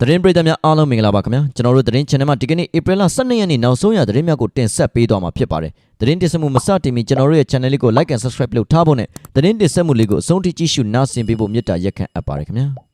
သတင်းပရိသတ်များအားလုံးမင်္ဂလာပါခင်ဗျာကျွန်တော်တို့သတင်း channel မှာဒီကနေ့ဧပြီလ12ရက်နေ့နောက်ဆုံးရသတင်းများကိုတင်ဆက်ပေးသွားမှာဖြစ်ပါတယ်သတင်းတင်ဆက်မှုမစတင်မီကျွန်တော်တို့ရဲ့ channel လေးကို like and subscribe လုပ်ထားဖို့နဲ့သတင်းတင်ဆက်မှုလေးကိုအဆုံးထိကြည့်ရှုနားဆင်ပေးဖို့မေတ္တာရက်ခံအပ်ပါတယ်ခင်ဗျာ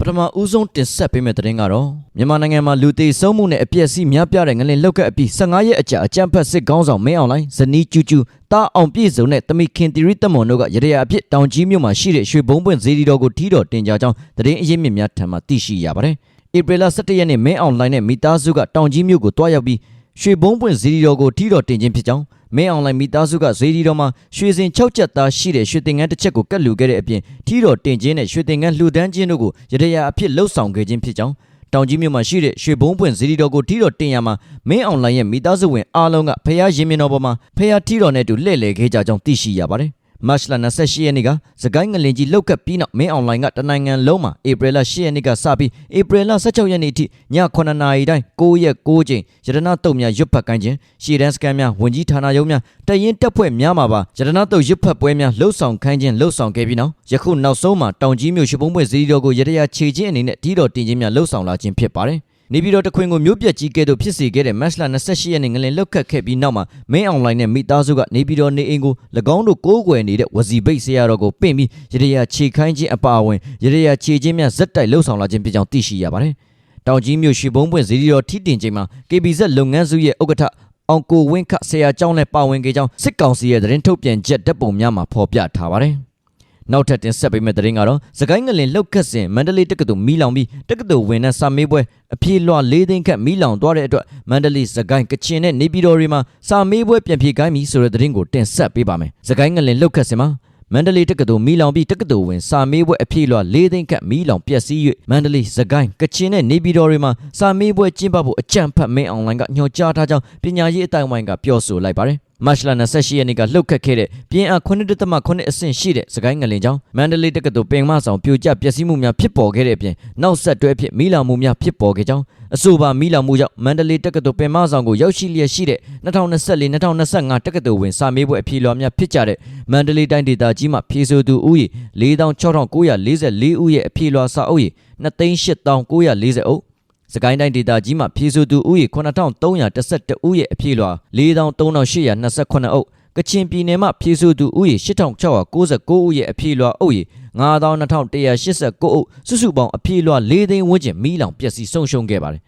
ပထမဦးဆုံးတင်ဆက်ပေးမယ့်သတင်းကတော့မြန်မာနိုင်ငံမှာလူသေးဆုံးမှုနဲ့အပြည့်အစည်များပြားတဲ့ငလင်လောက်ကပ်အပြီး15ရက်အကြာအကြမ်းဖက်စစ်ကောင်းဆောင်မင်းအောင်လိုင်းဇနီးကျူးကျူးတာအောင်ပြည့်စုံတဲ့တမိခင်တီရီတမွန်တို့ကရရအဖြစ်တောင်ကြီးမြို့မှာရှိတဲ့ရွှေဘုံပွင့်ဇေဒီတော်ကိုထီတော်တင်ကြကြောင်းသတင်းအရင်းမြစ်များထံမှသိရှိရပါတယ်ဧပြီလ17ရက်နေ့မင်းအောင်လိုင်းနဲ့မိသားစုကတောင်ကြီးမြို့ကိုတွားရောက်ပြီးရွှေဘုံပွင့်ဇေဒီတော်ကိုထီတော်တင်ခြင်းဖြစ်ကြောင်း မင်းအောင်လိုင်းမိသားစုကဇေဒီတော်မှာရွှေစင်6ချက်သားရှိတဲ့ရွှေတင်ငန်းတစ်ချက်ကိုကတ်လူခဲ့တဲ့အပြင်ထီတော်တင်ခြင်းနဲ့ရွှေတင်ငန်းလှူဒန်းခြင်းတို့ကိုရရအဖြစ်လှုပ်ဆောင်ခဲ့ခြင်းဖြစ်ကြောင်းတောင်ကြီးမြို့မှာရှိတဲ့ရွှေဘုံပွင့်ဇီဒီတော်ကိုထီတော်တင်ရမှာမင်းအောင်လိုင်းရဲ့မိသားစုဝင်အားလုံးကဖះရင်မြင်တော်ပေါ်မှာဖះထီတော်နဲ့အတူလှည့်လည်ခဲ့ကြကြောင်းသိရှိရပါတယ် မတ်လ28ရက်နေ့ကစကိုင်းငလင်ကြီးလောက်ကပ်ပြီးနောက်မင်းအွန်လိုင်းကတနိုင်ငံလုံးမှာဧပြီလ10ရက်နေ့ကစပြီးဧပြီလ16ရက်နေ့ထိည9နာရီတိုင်း9ရက်9ချိန်ရတနာတုံများရွတ်ဖတ်ကိုင်းခြင်းရှေ့တန်းစကန်များဝင်ကြီးဌာနရုံးများတရင်တက်ဖွဲ့များမှာပါရတနာတုံရွတ်ဖတ်ပွဲများလှုပ်ဆောင်ခိုင်းခြင်းလှုပ်ဆောင်ခဲ့ပြီးနောက်ယခုနောက်ဆုံးမှာတောင်ကြီးမြို့ရှိပုံးပွဲဇီဒီတော်ကိုရတရာခြေချင်းအနေနဲ့ဒီတော်တင်ခြင်းများလှုပ်ဆောင်လာခြင်းဖြစ်ပါတယ် နေပြည်တော်တခွင်ကိုမြို့ပြက်ကြီးကဲ့သို့ဖြစ်စေခဲ့တဲ့မတ်လ28ရက်နေ့ငလင်လောက်ခတ်ခဲ့ပြီးနောက်မှာမင်းအွန်လိုင်းနဲ့မိသားစုကနေပြည်တော်နေအိမ်ကို၎င်းတို့ကိုးကွယ်နေတဲ့ဝစီဘိတ်ဆရာတော်ကိုပင့်ပြီးရရရာခြေခိုင်းခြင်းအပါအဝင်ရရရာခြေချင်းများဇက်တိုက်လှုပ်ဆောင်လာခြင်းဖြစ်ကြောင်းသိရှိရပါတယ်။တောင်ကြီးမြို့ရှိဘုံပွင့်ဇီဒီတော်ထိတင်ချိန်မှာ KBZ လုပ်ငန်းစုရဲ့ဥက္ကဋ္ဌအောင်ကိုဝင်းခဆရာကျောင်းနဲ့ပါဝင်ခဲ့ကြောင်းစစ်ကောင်စီရဲ့သတင်းထုတ်ပြန်ချက်တပ်ပုံများမှာဖော်ပြထားပါတယ်။ နောက်ထပ်တင်ဆက်ပေးမယ့်သတင်းကတော့စကိုင်းငလင်လှုပ်ခတ်စဉ်မန္တလေးတက္ကသိုလ်မီးလောင်ပြီးတက္ကသိုလ်ဝင်တဲ့စာမေးပွဲအပြေလွှာ၄သိန်းခန့်မီးလောင်သွားတဲ့အတွက်မန္တလေးစကိုင်းကချင်နဲ့နေပြည်တော်တွေမှာစာမေးပွဲပြန်ဖြေခိုင်းပြီဆိုတဲ့သတင်းကိုတင်ဆက်ပေးပါမယ်စကိုင်းငလင်လှုပ်ခတ်စဉ်မှာမန္တလေးတက္ကသိုလ်မီးလောင်ပြီးတက္ကသိုလ်ဝင်စာမေးပွဲအပြေလွှာ၄သိန်းခန့်မီးလောင်ပျက်စီး၍မန္တလေးစကိုင်းကချင်နဲ့နေပြည်တော်တွေမှာစာမေးပွဲကျင်းပဖို့အကြံဖတ်မင်းအွန်လိုင်းကညွှန်ကြားထားကြောင်းပညာရေးအတိုင်းဝိုင်းကပြောဆိုလိုက်ပါတယ် မတ်လ28ရက်နေ့ကလှုပ်ခတ်ခဲ့တဲ့ပြင်းအား9.8အဆင့်ရှိတဲ့စကိုင်းငလင်ကြောင့်မန္တလေးတက္ကသိုလ်ပင်မဆောင်ပြိုကျပျက်စီးမှုများဖြစ်ပေါ်ခဲ့တဲ့အပြင်နောက်ဆက်တွဲဖြစ်မီးလောင်မှုများဖြစ်ပေါ်ခဲ့ကြောင်းအဆိုပါမီးလောင်မှုကြောင့်မန္တလေးတက္ကသိုလ်ပင်မဆောင်ကိုရောက်ရှိလျက်ရှိတဲ့2024-2025တက္ကသိုလ်ဝင်စာမေးပွဲအဖြေလွှာများဖြစ်ကြတဲ့မန္တလေးတိုင်းဒေသကြီးမှဖြေဆိုသူဦးရေ46,944ဦးရဲ့အဖြေလွှာစာအုပ်ရေ2,8940အုပ် စကိုင်းတိုင်းဒေသကြီးမှာဖြည့်ဆိုသူဦးရေ9312ဦးရဲ့အဖြေလွှာ432829အုပ်ကချင်ပြည်နယ်မှာဖြည့်ဆိုသူဦးရေ8699ဦးရဲ့အဖြေလွှာအုပ်ရေ92,189အုပ်စုစုပေါင်းအဖြေလွှာ၄သိန်းဝန်းကျင်မီးလောင်ပျက်စီးဆုံးရှုံးခဲ့ပါတယ်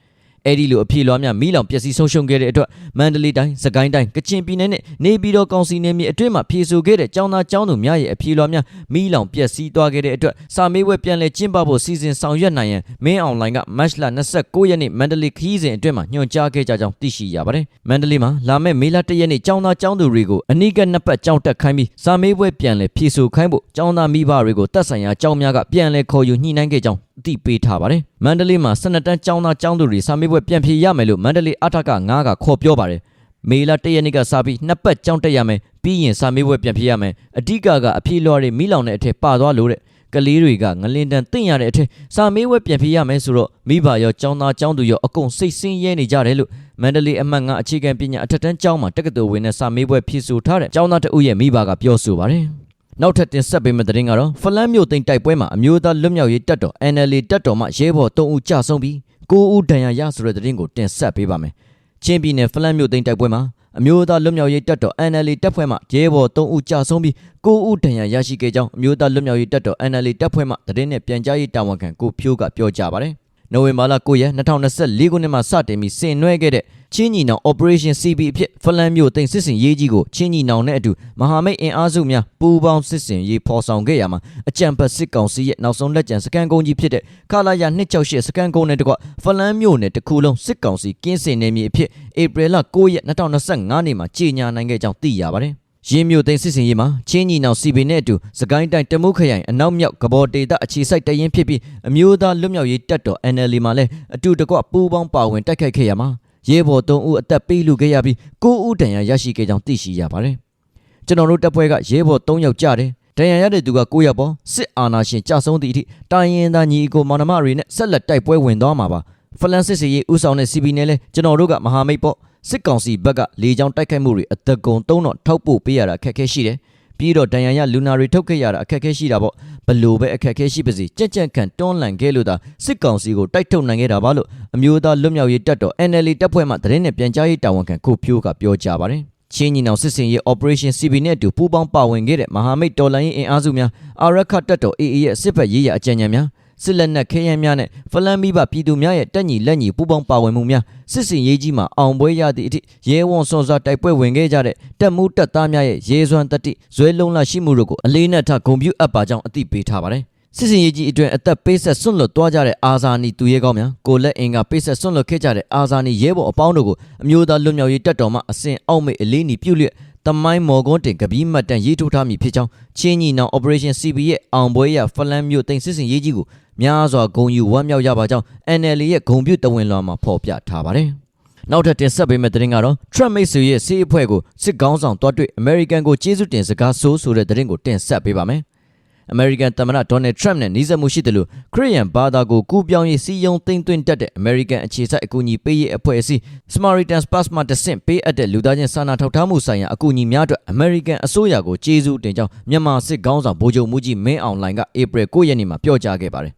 အဲ့ဒီလိုအဖြေလွှာများမီးလောင်ပျက်စီးဆုံးရှုံးခဲ့တဲ့အတွက်မန္တလေးတိုင်းစကိုင်းတိုင်းကချင်ပြည်နယ်နဲ့နေပြည်တော်ကောင်စီနယ်မြေအတွင်းမှာဖြေဆိုခဲ့တဲ့ចောင်းသားចောင်းသူများရဲ့အဖြေလွှာများမီးလောင်ပျက်စီးသွားခဲ့တဲ့အတွက်စာမေးပွဲပြန်လည်ကျင်းပဖို့စီစဉ်ဆောင်ရွက်နိုင်ရန်မင်းအွန်လိုင်းကမတ်လ29ရက်နေ့မန္တလေးခီးစဉ်အတွင်းမှာညွှန်ကြားခဲ့ကြကြောင်းသိရှိရပါတယ်မန္တလေးမှာလာမယ့်မေလ1ရက်နေ့ចောင်းသားចောင်းသူတွေကိုအနိကနှစ်ပတ်ကြောင်းတက်ခိုင်းပြီးစာမေးပွဲပြန်လည်ဖြေဆိုခိုင်းဖို့ចောင်းသားမိဘတွေကိုတက်ဆိုင်ရာចောင်းများကပြန်လည်ခေါ်ယူညှိနှိုင်းခဲ့ကြောင်း အသိပေးထားပါတယ်။မန္တလေးမှာ12တန်းကျောင်းသားကျောင်းသူတွေစာမေးပွဲပြန်ဖြေရမယ်လို့မန္တလေးအထက်က9ကခေါ်ပြောပါတယ်။မေလ1ရက်နေ့ကစပြီးနှစ်ပတ်ကျောင်းတက်ရမယ်ပြီးရင်စာမေးပွဲပြန်ဖြေရမယ်။အဓိကကအဖြေလွှာတွေမိလောင်တဲ့အထက်ပါသွားလို့တဲ့ကလေးတွေကငလင်တန်တင့်ရတဲ့အထက်စာမေးပွဲပြန်ဖြေရမယ်ဆိုတော့မိဘရောကျောင်းသားကျောင်းသူရောအကုန်စိတ်ဆင်းရဲနေကြတယ်လို့မန္တလေးအမှတ်9အခြေခံပညာအထက်တန်းကျောင်းမှာတက္ကသိုလ်ဝင်တဲ့စာမေးပွဲဖြေဆိုထားတဲ့ကျောင်းသားတအုပ်ရဲ့မိဘကပြောဆိုပါတယ်။ နောက်ထပ်တင်ဆက်ပေးမယ့်သတင်းကတော့ဖလန်းမြို့သိမ်းတိုက်ပွဲမှာအမျိုးသားလွတ်မြောက်ရေးတပ်တော် NLA တပ်တော်မှရဲဘော်3ဦးကြာဆုံးပြီး9ဦးဒဏ်ရာရဆိုတဲ့သတင်းကိုတင်ဆက်ပေးပါမယ်။ချင်းပြည်နယ်ဖလန်းမြို့သိမ်းတိုက်ပွဲမှာအမျိုးသားလွတ်မြောက်ရေးတပ်တော် NLA တပ်ဖွဲ့မှရဲဘော်3ဦးကြာဆုံးပြီး9ဦးဒဏ်ရာရရှိခဲ့ကြောင်းအမျိုးသားလွတ်မြောက်ရေးတပ်တော် NLA တပ်ဖွဲ့မှသတင်းနဲ့ပြန်ကြားရေးတာဝန်ခံကိုဖြိုးကပြောကြားပါတယ်။ နိုဝင်ဘာလ9ရက်2024ခုနှစ်မှာစတင်ပြီးဆင်နွှဲခဲ့တဲ့ချင်းညီနောင် Operation CB အဖြစ်ဖလန်းမြို့တင်စစ်စင်ရေးကြီးကိုချင်းညီနောင်နဲ့အတူမဟာမိတ်အင်အားစုများပူးပေါင်းစစ်စင်ရေးဖော်ဆောင်ခဲ့ရမှာအကြံဖတ်စစ်ကောင်စီရဲ့နောက်ဆုံးလက်ကျန်စကန်ကုန်းကြီးဖြစ်တဲ့ခလာရ268စကန်ကုန်းနဲ့တကွဖလန်းမြို့နယ်တစ်ခုလုံးစစ်ကောင်စီကင်းစင်နေမည်အဖြစ်ဧပြီလ9ရက်2025နေ့မှာကြေညာနိုင်ခဲ့ကြောင်းသိရပါတယ် ရင်းမြို့သိမ်းစစ်စင်ရေးမှာချင်းညီနောင်စီပင်နဲ့အတူစကိုင်းတိုင်းတမုခရိုင်အနောက်မြောက်ကဘော်ဒေတာအခြေစိုက်တရင်ဖြစ်ပြီးအမျိုးသားလွတ်မြောက်ရေးတပ်တော် NLD မှာလည်းအတူတကွပူးပေါင်းပါဝင်တိုက်ခိုက်ခဲ့ရမှာရဲဘော်3ဦးအသက်ပေးလူခဲ့ရပြီး9ဦးဒဏ်ရာရရှိခဲ့ကြောင်းသိရှိရပါတယ်။ကျွန်တော်တို့တပ်ဖွဲ့ကရဲဘော်3ယောက်ကြတယ်။ဒဏ်ရာရတဲ့သူက9ယောက်ပေါ့စစ်အာဏာရှင်ကြဆုံးသည့်အထိတိုင်းရင်သားညီအကိုမောင်နှမတွေနဲ့ဆက်လက်တိုက်ပွဲဝင်သွားမှာပါ။ဖလန်စစ်စီရေးဦးဆောင်တဲ့ CB နဲ့လည်းကျွန်တော်တို့ကမဟာမိတ်ပေါ့ စစ်ကောင်စီဘက်ကလေကြောင်းတိုက်ခိုက်မှုတွေအသက်ကုန်သုံးတော့ထောက်ပို့ပေးရတာခက်ခဲရှိတယ်။ပြီးတော့ဒဏ်ရာရလူနာတွေထုတ်ခဲ့ရတာအခက်အခဲရှိတာပေါ့ဘလို့ပဲအခက်အခဲရှိပါစေကြက်ကြက်ခံတွန်းလှန်ခဲ့လို့သာစစ်ကောင်စီကိုတိုက်ထုတ်နိုင်ခဲ့တာပါလို့အမျိုးသားလွတ်မြောက်ရေးတပ်တော် NLD တပ်ဖွဲ့မှသတင်းနဲ့ပြန်ကြားရေးတာဝန်ခံကိုဖြိုးကပြောကြားပါတယ်ချင်းညီနောင်စစ်စင်ရေး Operation CB နဲ့အတူပူးပေါင်းပါဝင်ခဲ့တဲ့မဟာမိတ်တော်လှန်ရေးအင်အားစုများအာရခတပ်တော် AA ရဲ့စစ်ဘက်ရေးရအကြံဉာဏ်များ စစ်လက်နက်ခဲယမ်းများနဲ့ဖလန်မီဘပြည်သူများရဲ့တက်ညီလက်ညီပူးပေါင်းပါဝင်မှုများစစ်စင်ရေးကြီးမှာအောင်ပွဲရသည့်အထိရဲဝံစွန်စွာတိုက်ပွဲဝင်ခဲ့ကြတဲ့တပ်မှုတပ်သားများရဲ့ရဲစွမ်းတတိဇွဲလုံးလရှိမှုတို့ကိုအလေးနက်ထားဂုဏ်ပြုအပ်ပါကြောင်းအသိပေးထားပါတယ်စစ်စင်ရေးကြီးအတွင်အသက်ပေးဆက်ဆွန့်လွတ်သွားကြတဲ့အာဇာနည်သူရဲကောင်းများကိုလက်အင်ကပေးဆက်ဆွန့်လွတ်ခဲ့ကြတဲ့အာဇာနည်ရဲဘော်အပေါင်းတို့ကိုအမျိုးသားလွတ်မြောက်ရေးတပ်တော်မှအစဉ်အောက်မေ့အလေးနီပြုလျက်တမိုင်းမော်ကွန်းတင်ကပီးမှတ်တမ်းရေးထိုးထားမည်ဖြစ်ကြောင်းချင်းညီနောင် Operation CB ရဲ့အောင်ပွဲရဖလန်မြို့တင်စစ်စင်ရေးကြီးကို များစွာဂုံယူဝမ်းမြောက်ရပါကြောင်း NLD ရဲ့ဂုံပြုတဝင်လွှာမှာဖော်ပြထားပါတယ်။နောက်ထပ်တင်ဆက်ပေးမယ့်သတင်းကတော့ Trump မိတ်ဆွေရဲ့စီးအဖွဲ့ကိုစစ်ကောင်းဆောင်တွားတွေ့ American ကိုကျေးဇူးတင်စကားဆိုးဆိုတဲ့သတင်းကိုတင်ဆက်ပေးပါမယ်။ American သမ္မတ Donald Trump နဲ့နှီးစပ်မှုရှိတယ်လို့ခရစ်ယာန်ဘာသာကိုကူးပြောင်းရေးစီယုံသိမ့်သွင်းတတ်တဲ့ American အခြေစိုက်အကူအညီပေးရေးအဖွဲ့အစည်း Samaritan's Pass မှတဆင့်ပေးအပ်တဲ့လူသားချင်းစာနာထောက်ထားမှုဆိုင်ရာအကူအညီများအတွက် American အစိုးရကိုကျေးဇူးတင်ကြောင်းမြန်မာစစ်ကောင်းဆောင်ဗိုလ်ချုပ်မှုကြီးမင်းအောင်လှိုင်က April 9ရက်နေ့မှာပြောကြားခဲ့ပါတယ်။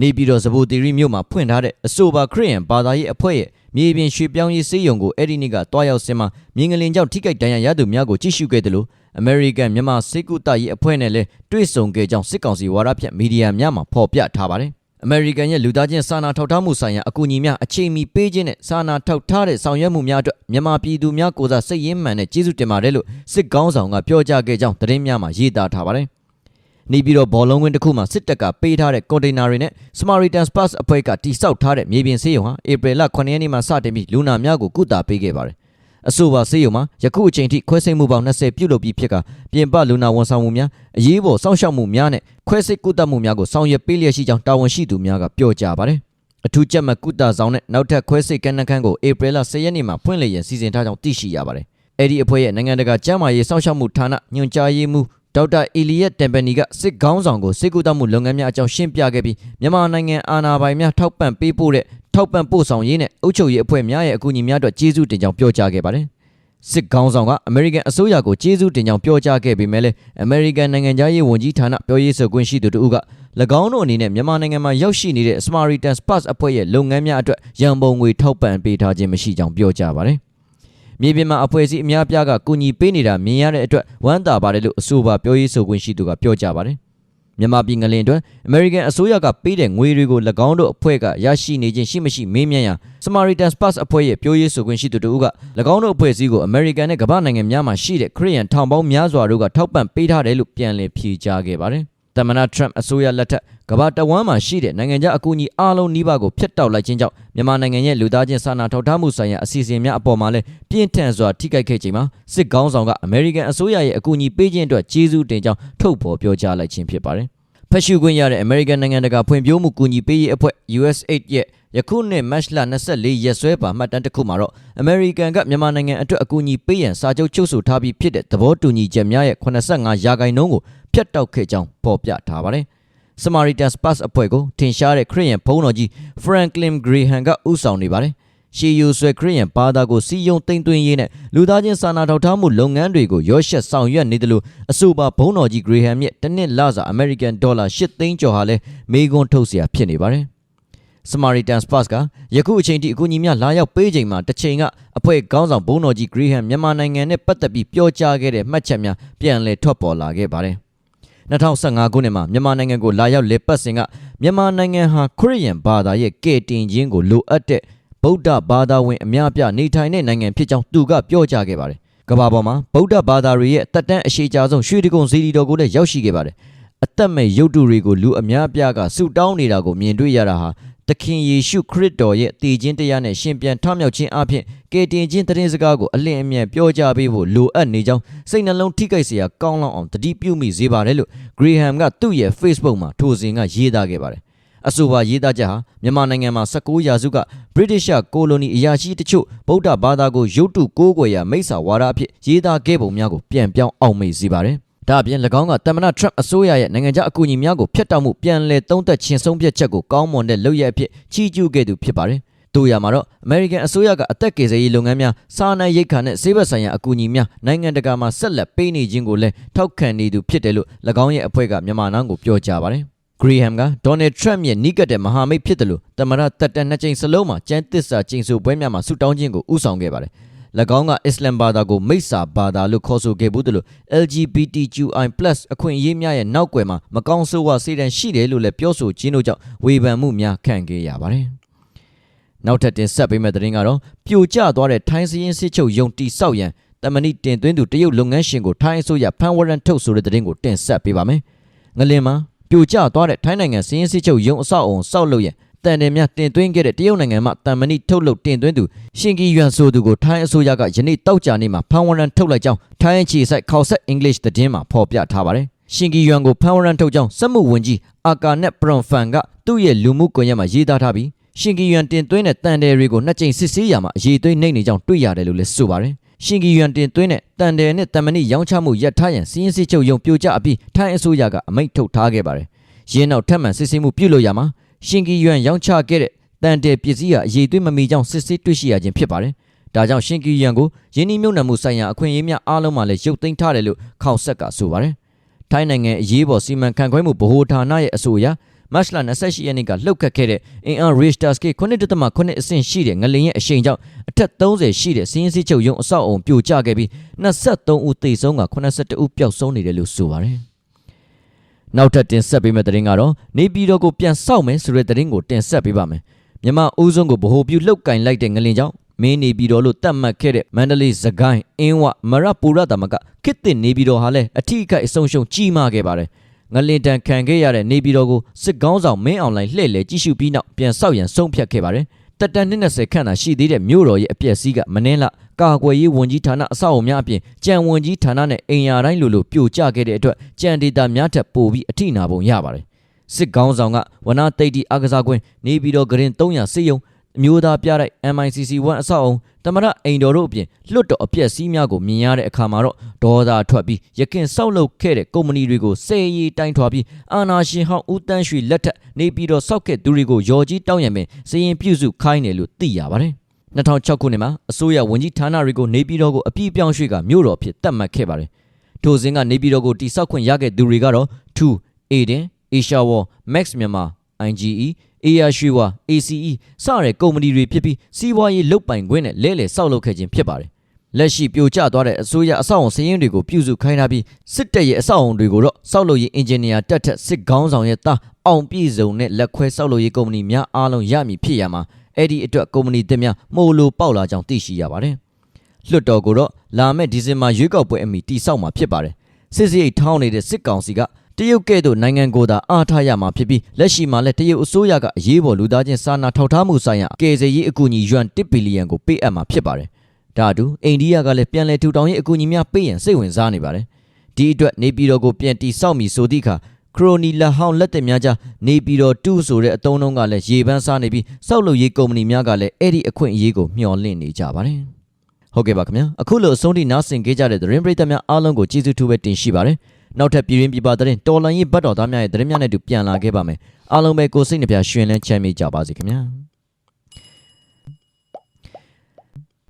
နေပြည်တော်စပူတီရီမြို့မှာဖွင့်ထားတဲ့အဆိုပါခရစ်ယာန်ဘာသာရေးအဖွဲ့ရဲ့မြေပြင်ရွှေပြောင်းရေးစေယုံကိုအဲ့ဒီနေ့ကတွားရောက်စင်မှာမြင်းကလင်ကြောင့်ထိခိုက်ဒဏ်ရာရသူများကိုကြည့်ရှုခဲ့တယ်လို့ American မြန်မာစစ်ကူတပ်ရေးအဖွဲ့နဲ့လည်းတွေ့ဆုံခဲ့ကြောင်းစစ်ကောင်စီဝါဒဖြန့်မီဒီယာများမှာဖော်ပြထားပါတယ်။ American ရဲ့လူသားချင်းစာနာထောက်ထားမှုဆိုင်ရာအကူအညီများအချိန်မီပေးခြင်းနဲ့စာနာထောက်ထားတဲ့ဆောင်ရွက်မှုများအတွက်မြန်မာပြည်သူများကိုယ်စားစိတ်ရင်းမှန်နဲ့ကျေးဇူးတင်ပါတယ်လို့စစ်ကောင်းဆောင်ကပြောကြားခဲ့ကြောင်းသတင်းများမှာရေးသားထားပါတယ်။ နေပြီးတော့ဘောလုံးကွင်းတစ်ခုမှာစစ်တပ်ကပေးထားတဲ့ကွန်တိန်နာတွေနဲ့ Samaritan's Pass အဖွဲ့ကတိစောက်ထားတဲ့မြေပြင်ဆေးရုံဟာဧပြီလ9ရက်နေ့မှာစတင်ပြီးလူနာများကိုကုသပေးခဲ့ပါတယ်အဆိုပါဆေးရုံမှာယခုအချိန်ထိခွဲစိတ်မှုပေါင်း20ပြုလုပ်ပြီးဖြစ်ကပြင်ပလူနာဝန်ဆောင်မှုများအရေးပေါ်စောင့်ရှောက်မှုများနဲ့ခွဲစိတ်ကုသမှုများကိုဆောင်ရွက်ပေးလျက်ရှိကြောင်းတာဝန်ရှိသူများကပြောကြားပါတယ်အထူးကြက်မှတ်ကုသဆောင်နဲ့နောက်ထပ်ခွဲစိတ်ကန်းနှခန်းကိုဧပြီလ10ရက်နေ့မှာဖွင့်လှစ်ရန်စီစဉ်ထားကြောင်းသိရှိရပါတယ်အဲ့ဒီအဖွဲ့ရဲ့နိုင်ငံတကာကျန်းမာရေးစောင့်ရှောက်မှုဌာနညွှန်ကြားရေးမှူး ဒေါက်တာအီလီယက်တမ်ပနီကစစ်ကောင်းဆောင်ကိုစစ်ကူတမှုလုပ်ငန်းများအကြောင်းရှင်းပြခဲ့ပြီးမြန်မာနိုင်ငံအာဏာပိုင်များထောက်ပံ့ပေးပို့တဲ့ထောက်ပံ့ပို့ဆောင်ရေးနဲ့အုပ်ချုပ်ရေးအဖွဲ့များရဲ့အကူအညီများအတွက်ကျေးဇူးတင်ကြောင်းပြောကြားခဲ့ပါတယ်စစ်ကောင်းဆောင်ကအမေရိကန်အစိုးရကိုကျေးဇူးတင်ကြောင်းပြောကြားခဲ့ပေမဲ့လည်းအမေရိကန်နိုင်ငံသားရေးဝန်ကြီးဌာနပြောရေးဆိုခွင့်ရှိသူတို့က၎င်းတို့အနေနဲ့မြန်မာနိုင်ငံမှာရောက်ရှိနေတဲ့ Samaritan's Pass အဖွဲ့ရဲ့လုပ်ငန်းများအတွက်ရန်ပုံငွေထောက်ပံ့ပေးထားခြင်းမရှိကြောင်းပြောကြားပါတယ်။ မြေပြင်မှာအဖွဲ့အစည်းအများပြားကကူညီပေးနေတာမြင်ရတဲ့အတွက်ဝမ်းသာပါတယ်လို့အဆိုပါပြောရေးဆိုခွင့်ရှိသူကပြောကြားပါတယ်မြန်မာပြည်ငလင်အတွက်အမေရိကန်အစိုးရကပေးတဲ့ငွေတွေကို၎င်းတို့အဖွဲ့ကရရှိနေခြင်းရှိမရှိမေးမြန်းရန် Samaritan Pass အဖွဲ့ရဲ့ပြောရေးဆိုခွင့်ရှိသူတို့က၎င်းတို့အဖွဲ့အစည်းကိုအမေရိကန်နဲ့ကမ္ဘာနိုင်ငံများမှာရှိတဲ့ခရီးယန်ထောင်ပေါင်းများစွာတို့ကထောက်ပံ့ပေးထားတယ်လို့ပြန်လည်ဖြေကြားခဲ့ပါတယ်။ သမ္မတ Trump အစိုးရလက်ထက်ကမ္ဘာတဝန်းမှာရှိတဲ့နိုင်ငံခြားအကူအညီအားလုံးနှိပါကိုဖျက်တောက်လိုက်ခြင်းကြောင့်မြန်မာနိုင်ငံရဲ့လူသားချင်းစာနာထောက်ထားမှုဆိုင်ရာအစီအစဉ်များအပေါ်မှာလည်းပြင်းထန်စွာထိခိုက်ခဲ့ချိန်မှာစစ်ကောင်းဆောင်ကအမေရိကန်အစိုးရရဲ့အကူအညီပေးခြင်းအတွက်ကျေးဇူးတင်ကြောင်းထုတ်ဖော်ပြောကြားလိုက်ခြင်းဖြစ်ပါတယ်။ဖက်ရှုခွင့်ရတဲ့ American နိုင်ငံတကာဖွံ့ဖြိုးမှုကူညီပေးရေးအဖွဲ့ USAID ရဲ့ယခုနှစ်မတ်လ24ရက်စွဲပါမှတ်တမ်းတစ်ခုမှာတော့ American ကမြန်မာနိုင်ငံအတွက်အကူအညီပေးရန်စာချုပ်ချုပ်ဆိုထားပြီးဖြစ်တဲ့သဘောတူညီချက်များရဲ့85ရာခိုင်နှုန်းကို ဖျက်တောက်ခဲ့ကြောင်းဖော်ပြထားပါတယ်။ Samaritan's Pass အဖွဲ့ကိုထင်ရှားတဲ့ခရစ်ယာန်ဘုန်းတော်ကြီး Franklin Graham ကဦးဆောင်နေပါတယ်။ရှေးယူဆွဲခရစ်ယာန်ဘာသာကိုစီယုံသိမ့်သွင်းရေးနဲ့လူသားချင်းစာနာထောက်ထားမှုလုပ်ငန်းတွေကိုရောရှက်ဆောင်ရွက်နေတယ်လို့အဆိုပါဘုန်းတော်ကြီး Graham ရဲ့တစ်နှစ်လစာ American Dollar 8သိန်းကျော်ဟာလည်းမေးခွန်းထုတ်เสียဖြစ်နေပါတယ်။ Samaritan's Pass ကယခုအချိန်ထိအကူအညီများလာရောက်ပေးချိန်မှာတစ်ချိန်ကအဖွဲ့ခေါင်းဆောင်ဘုန်းတော်ကြီး Graham မြန်မာနိုင်ငံနဲ့ပတ်သက်ပြီးပြောကြားခဲ့တဲ့မှတ်ချက်များပြန်လည်ထွက်ပေါ်လာခဲ့ပါတယ် 2015ခုနှစ်မှာမြန်မာနိုင်ငံကိုလာရောက်လေပတ်စဉ်ကမြန်မာနိုင်ငံဟာခရစ်ယာန်ဘာသာရဲ့ကဲ့တင်ခြင်းကိုလိုအပ်တဲ့ဗုဒ္ဓဘာသာဝင်အများအပြားနေထိုင်တဲ့နိုင်ငံဖြစ်ကြောင်းသူကပြောကြားခဲ့ပါတယ်။ကမ္ဘာပေါ်မှာဗုဒ္ဓဘာသာတွေရဲ့တက်တန်းအရှိကြဆုံးရွှေတကုံစီဒီတော်ကိုလည်းရောက်ရှိခဲ့ပါတယ်။အသက်မဲ့ရုပ်တုတွေကိုလူအများအပြားကဆူတောင်းနေတာကိုမြင်တွေ့ရတာဟာ သခင်ယေရှုခရစ်တော်ရဲ့တည်ခြင်းတရားနဲ့ရှင်ပြန်ထမြောက်ခြင်းအပြင်ကယ်တင်ခြင်းသတင်းစကားကိုအလင်းအမြန်ပြောကြားပေးဖို့လိုအပ်နေကြောင်းစိတ်နှလုံးထိခိုက်စရာကောင်းလောက်အောင်တတိပြုမိစေပါတယ်လို့ Graham ကသူ့ရဲ့ Facebook မှာထိုစဉ်ကရေးသားခဲ့ပါတယ်အဆိုပါရေးသားချက်ဟာမြန်မာနိုင်ငံမှာ19ရာစုက British ကိုလိုနီအရာရှိတချို့ဗုဒ္ဓဘာသာကိုရုတ်တုကိုးကွယ်ရာမိစ္ဆာဝါဒအဖြစ်ရေးသားခဲ့ပုံများကိုပြန်ပြောင်းအောင်မေ့စေပါတယ် ဒါအပြင်၎င်းကတမနာထရန့်အစိုးရရဲ့နိုင်ငံခြားအကူအညီများကိုဖျက်တောက်မှုပြန်လည်သုံးသက်ခြင်းဆုံးဖြတ်ချက်ကိုကောင်းမွန်တဲ့လုပ်ရအဖြစ်ချီးကျူးခဲ့သူဖြစ်ပါတယ်။တတို့ရမှာတော့ American အစိုးရကအသက်ကယ်ဆယ်ရေးလုပ်ငန်းများစာနာရိတ်ခါနဲ့ဆေးဘက်ဆိုင်ရာအကူအညီများနိုင်ငံတကာမှာဆက်လက်ပေးနေခြင်းကိုလည်းထောက်ခံနေသူဖြစ်တယ်လို့၎င်းရဲ့အဖွဲ့ကမြန်မာနောင်ကိုပြောကြားပါတယ်ဂရီဟမ်ကဒေါ်နယ်ထရန့်ရဲ့နီးကပ်တဲ့မဟာမိတ်ဖြစ်တယ်လို့တမရတက်တန်နှစ်ကြိမ်စလုံးမှာကျန်းသစ္စာကျိန်ဆိုပွဲများမှာဆုတောင်းခြင်းကိုဥဆောင်ခဲ့ပါတယ်၎ င်းကအစ္စလမ်ဘာသာကိုမိစ္ဆာဘာသာလို့ခေါ်ဆိုခဲ့ဘူးတယ်လို့ LGBTQI+ အခွင့်အရေးများရဲ့နောက်ွယ်မှာမကောင်းဆိုးဝါးစေတံရှိတယ်လို့လည်းပြောဆိုခြင်းတို့ကြောင့်ဝေဖန်မှုများခံခဲ့ရပါတယ်။နောက်ထပ်တင်ဆက်ပေးမယ့်သတင်းကတော့ပြိုကျသွားတဲ့ထိုင်းစည်းရင်းစစ်ချုပ်ယုံတီဆောက်ရန်တမဏိတင်သွင်းသူတရုတ်လုပ်ငန်းရှင်ကိုထိုင်းအစိုးရဖန်ဝရန်ထုတ်ဆိုတဲ့သတင်းကိုတင်ဆက်ပေးပါမယ်။ငလင်မှာပြိုကျသွားတဲ့ထိုင်းနိုင်ငံစည်းရင်းစစ်ချုပ်ယုံအဆောက်အုံဆောက်လုပ်ရန် တန်တယ်များတင်သွင်းခဲ့တဲ့တရုတ်နိုင်ငံမှတန်မဏိထုတ်လုပ်တင်သွင်းသူရှင်ကီယွမ်ဆိုသူကိုထိုင်းအစိုးရကယနေ့တောက်ကြနေ့မှာဖန်ဝရန်ထုတ်လိုက်ကြောင်းထိုင်းအခြေစိုက်ခေါက်ဆက်အင်္ဂလိပ်သတင်းမှာဖော်ပြထားပါတယ်။ရှင်ကီယွမ်ကိုဖန်ဝရန်ထုတ်ကြောင်းစက်မှုဝန်ကြီးအာကာနက်ပရွန်ဖန်ကသူ့ရဲ့လူမှုကွန်ရက်မှာရေးသားထားပြီးရှင်ကီယွမ်တင်သွင်းတဲ့တန်တယ်တွေကိုနှစ်ကြိမ်စစ်ဆေးရမှာအရေးသွေးနှိမ့်နေကြောင်းတွေ့ရတယ်လို့လည်းဆိုပါတယ်။ရှင်ကီယွမ်တင်သွင်းတဲ့တန်တယ်နဲ့တမဏိရောင်းချမှုရပ်ထားရန်စီးရင်စစ်ချုပ်ယုံပြိုကျအပြီးထိုင်းအစိုးရကအမိန့်ထုတ်ထားခဲ့ပါတယ်။ရင်းနောက်ထပ်မံစစ်ဆေးမှုပြုလုပ်ရမှာ ရှင်ကီယွမ်ရောင်းချခဲ့တဲ့တန်တယ်ပစ္စည်းဟာအရေးသွေးမမီကြောင်းစစ်ဆေးတွေ့ရှိရခြင်းဖြစ်ပါတယ်။ဒါကြောင့်ရှင်ကီယွမ်ကိုယင်းနှိမ့်မြုံနံမှုဆိုင်ရာအခွင့်အရေးများအားလုံးမှာလည်းရုပ်သိမ်းထားတယ်လို့ခေါက်ဆက်ကဆိုပါတယ်။ထိုင်းနိုင်ငံအရေးပေါ်စီမံခန့်ခွဲမှုဗဟိုဌာနရဲ့အဆိုအရမတ်လ28ရက်နေ့ကလှုပ်ခတ်ခဲ့တဲ့အင်အား Richter scale 9.9အဆင့်ရှိတဲ့ငလင်ရဲ့အရှိန်ကြောင့်အထက်30ရှိတဲ့စီးရင်စစ်ချုပ်ရုံအဆောက်အုံပြိုကျခဲ့ပြီး23ဦးသေဆုံးက82ဦးပျောက်ဆုံးနေတယ်လို့ဆိုပါတယ်။ နောက်ထပ်တင်ဆက်ပေးမယ့်သတင်းကတော့နေပြည်တော်ကိုပြန်ဆောက်မယ်ဆိုတဲ့သတင်းကိုတင်ဆက်ပေးပါမယ်။မြန်မာဦးဆုံးကိုဗဟိုပြုလှုပ်ကင်လိုက်တဲ့ငလင်ကြောင့်မင်းနေပြည်တော်လို့တတ်မှတ်ခဲ့တဲ့မန္တလေးစကိုင်းအင်းဝမရပူရတမကခစ်တင်နေပြည်တော်ဟာလည်းအထီးအခိုက်အဆုံးရှုံးကြီးမားခဲ့ပါတယ်။ငလင်တန်ခံခဲ့ရတဲ့နေပြည်တော်ကိုစစ်ကောင်းဆောင်မင်းအောင်လှိုင်လှည့်လည်ကြည့်ရှုပြီးနောက်ပြန်ဆောက်ရန်ဆုံးဖြတ်ခဲ့ပါတယ်။တက်တန်20ခန့်သာရှိသေးတဲ့မြို့တော်ရဲ့အပျက်စီးကမနှင်းလ ကာကွယ်ရေးဝန်ကြီးဌာနအဆောက်အအုံများအပြင်ကြံဝန်ကြီးဌာနနဲ့အိမ်ယာတိုင်းလိုလိုပြိုကျခဲ့တဲ့အတွက်ကြံဒေတာများထပ်ပိုပြီးအထိနာပုံရပါတယ်။စစ်ကောင်းဆောင်ကဝနာတိတ်တီအကစားကွင်းနေပြည်တော်ဂရင်300စစ်ရုံအမျိုးသားပြတိုက် MICC 1 အဆောက်အုံတမရအိမ်တော်တို့အပြင်လွတ်တော်အပြက်စီးများကိုမြင်ရတဲ့အခါမှာတော့ဒေါသထွက်ပြီးရခင်ဆောက်လုပ်ခဲ့တဲ့ကုမ္ပဏီတွေကိုစေရီတိုင်းထွာပြီးအာနာရှင်ဟောင်းဦးတန်းရွှေလက်ထက်နေပြီးတော့စောက်ခဲ့သူတွေကိုရော်ကြီးတောင်းရမယ်စရင်ပြုစုခိုင်းတယ်လို့သိရပါတယ် 2006ခုနှစ်မှာအစိုးရဝန်ကြီးဌာနတွေကိုနေပြည်တော်ကိုအပြည့်ပြောင်းရွှေ့ကမြို့တော်ဖြစ်တတ်မှတ်ခဲ့ပါတယ်ထိုစဉ်ကနေပြည်တော်ကိုတိစောက်ခွင့်ရခဲ့သူတွေကတော့2 Aiden Asia War Max မြန်မာ IGE AR ရွှေဝါ ACE စတဲ့ကုမ္ပဏီတွေဖြစ်ပြီးစီးပွားရေးလုပ်ပိုင်ခွင့်နဲ့လဲလှယ်ဆောက်လုပ်ခဲ့ခြင်းဖြစ်ပါတယ်။လက်ရှိပြိုကျသွားတဲ့အစိုးရအဆောက်အုံစည်ရင်းတွေကိုပြုစုခိုင်းထားပြီးစစ်တပ်ရဲ့အဆောက်အုံတွေကိုတော့ဆောက်လုပ်ရေးအင်ဂျင်နီယာတက်ထက်စစ်ကောင်းဆောင်ရဲ့တာအောင်ပြည့်စုံတဲ့လက်ခွဲဆောက်လုပ်ရေးကုမ္ပဏီများအားလုံးရမည်ဖြစ်ရမှာ အဲ့ဒီအတွက်ကုမ္ပဏီသစ်များမှုလိုပေါက်လာကြောင်းသိရှိရပါတယ်။လွှတ်တော်ကိုတော့လာမယ့်ဒီဇင်ဘာရွေးကောက်ပွဲအမီတိစောက်မှာဖြစ်ပါတယ်။စစ်စရိတ်ထောင်းနေတဲ့စစ်ကောင်စီကတရုတ်ကဲ့သို့နိုင်ငံကိုသာအားထားရမှာဖြစ်ပြီးလက်ရှိမှာလည်းတရုတ်အစိုးရကအရေးပေါ်လူသားချင်းစာနာထောက်ထားမှုဆိုင်ရာကယ်ဆယ်ရေးအကူအညီယွမ်1ဘီလီယံကိုပေးအပ်မှာဖြစ်ပါတယ်။ဒါအတူအိန္ဒိယကလည်းပြန်လည်ထူထောင်ရေးအကူအညီများပေးရန်စိတ်ဝင်စားနေပါတယ်။ဒီအတွက်နေပြည်တော်ကိုပြန်တီဆောက်မည်ဆိုသည့်အခါ ခရိုနီလက်ဟောင်းလက်သက်များကြားနေပြည်တော်2ဆိုတဲ့အတုံးလုံးကလည်းရေပန်းစားနေပြီးစောက်လုပ်ရေးကုမ္ပဏီများကလည်းအဲ့ဒီအခွင့်အရေးကိုမျှော်လင့်နေကြပါတယ်။ဟုတ်ကဲ့ပါခင်ဗျာအခုလိုအဆုံးထိနားဆင်ကြကြတဲ့သတင်းပရိသတ်များအားလုံးကိုကျေးဇူးထူးပဲတင်ရှိပါတယ်။နောက်ထပ်ပြည်ရင်းပြည်ပသတင်းတော်လန်ရေးဘတ်တော်သားများရဲ့သတင်းများနဲ့တူပြန်လာခဲ့ပါမယ်အားလုံးပဲကိုစိတ်နှပြရှင်လန်းချမ်းမြေ့ကြပါစေခင်ဗျာ